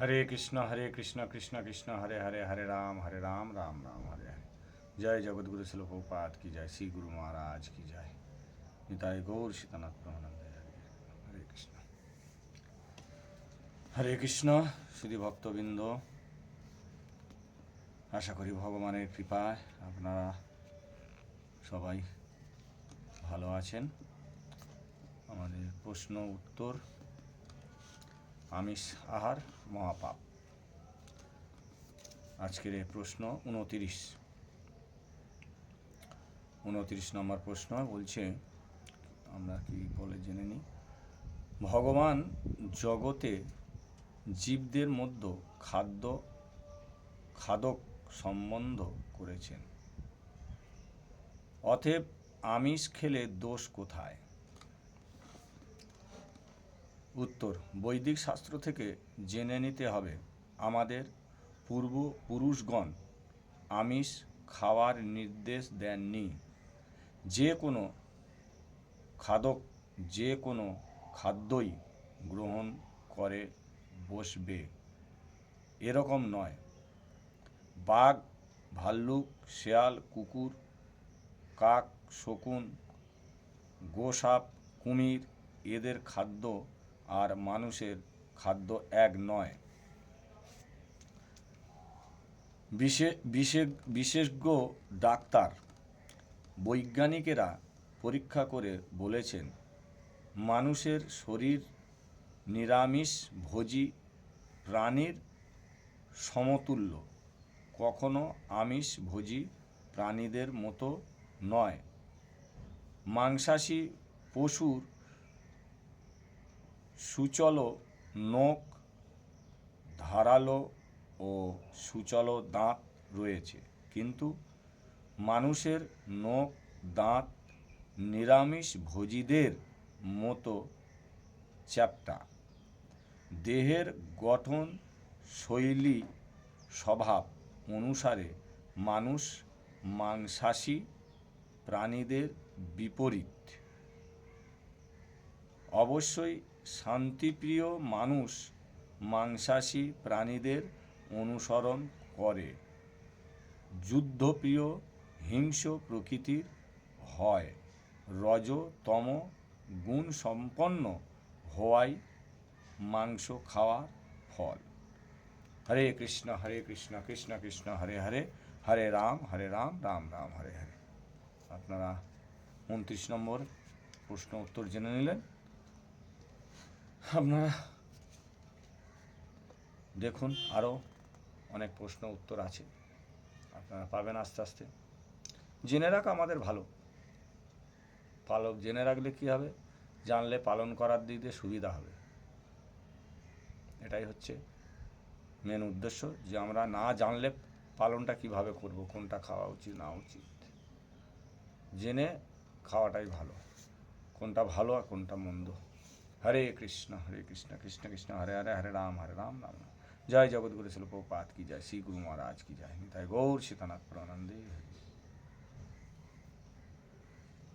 হরে কৃষ্ণ হরে কৃষ্ণ কৃষ্ণ কৃষ্ণ, হরে হরে হরে রাম হরে রাম রাম রাম, হরে হরে। জয় জগৎগুরু শিলপ্রপাত কি জয়? শ্রী গুরু মহারাজ কি জয়? নিতাই গৌর সীতানাথ প্রমানন্দ হরে কৃষ্ণ। হরে কৃষ্ণ শুধু ভক্তবৃন্দ, আশা করি ভগবানের কৃপায় আপনারা সবাই ভালো আছেন। আমাদের প্রশ্ন, উত্তর আমিষ আহার মহাপাপ। আজকের এই প্রশ্ন উনতিরিশ। উনতিরিশ নম্বর প্রশ্ন বলছে, আমরা কি বলে জেনে নিই, ভগবান জগতে জীবদের মধ্যে খাদ্য, খাদক সম্বন্ধ করেছেন। অতএব আমিষ খেলে দোষ কোথায়? উত্তর, বৈদিক শাস্ত্র থেকে জেনে নিতে হবে। আমাদের পূর্ব পুরুষগণ আমিষ খাওয়ার নির্দেশ দেননি। যে কোনো খাদক, যে কোনো খাদ্যই গ্রহণ করে বসবে। এরকম নয়। বাঘ, ভাল্লুক, শেয়াল, কুকুর, কাক, শকুন, গোসাপ, কুমির এদের খাদ্য আর মানুষের খাদ্য এক নয়। বিশে- বিশে- বিশেষজ্ঞ ডাক্তার, বৈজ্ঞানিকেরা পরীক্ষা করে বলেছেন, মানুষের শরীর নিরামিষ ভোজী প্রাণীর সমতুল্য। কখনো আমিষ ভোজী প্রাণীদের মতো নয়। মাংসাশী পশুর সুচল নখ, ধারালো ও সুচল দাঁত রয়েছে। কিন্তু মানুষের নখ, দাঁত নিরামিষ ভোজীদের মতো চ্যাপ্টা। দেহের গঠন শৈলী স্বভাব অনুসারে মানুষ মাংসাশী প্রাণীদের বিপরীত। অবশ্যই শান্তিপ্রিয় মানুষ মাংসাশী প্রাণীদের অনুসরণ করে। যুদ্ধপ্রিয় হিংস্র প্রকৃতির হয়। রজতম গুণ সম্পন্ন হওয়াই মাংস খাওয়ার ফল। হরে কৃষ্ণ হরে কৃষ্ণ কৃষ্ণ কৃষ্ণ, হরে হরে হরে রাম হরে রাম রাম রাম, হরে হরে। আপনারা উনত্রিশ নম্বর প্রশ্ন উত্তর জেনে নিলেন। আপনারা দেখুন আরও অনেক প্রশ্ন উত্তর আছে। আপনারা পাবেন আস্তে আস্তে। জেনে রাখা আমাদের ভালো। পালক জেনে রাখলে কী হবে? জানলে পালন করার দিক দিয়ে সুবিধা হবে। এটাই হচ্ছে মেন উদ্দেশ্য যে আমরা না জানলে পালনটা কীভাবে করব, কোনটা খাওয়া উচিত, না উচিত। জেনে খাওয়াটাই ভালো। কোনটা ভালো আর কোনটা মন্দ। হরে কৃষ্ণ হরে কৃষ্ণ কৃষ্ণ কৃষ্ণ হরে হরে হরে রাম হরে রাম রাম রাম জয় জগৎগুরু শিল্পপাত কি জয় শ্রী গুরু মহারাজ কি জয় নিতাই গৌর সীতানাথ প্রণন্দে হরি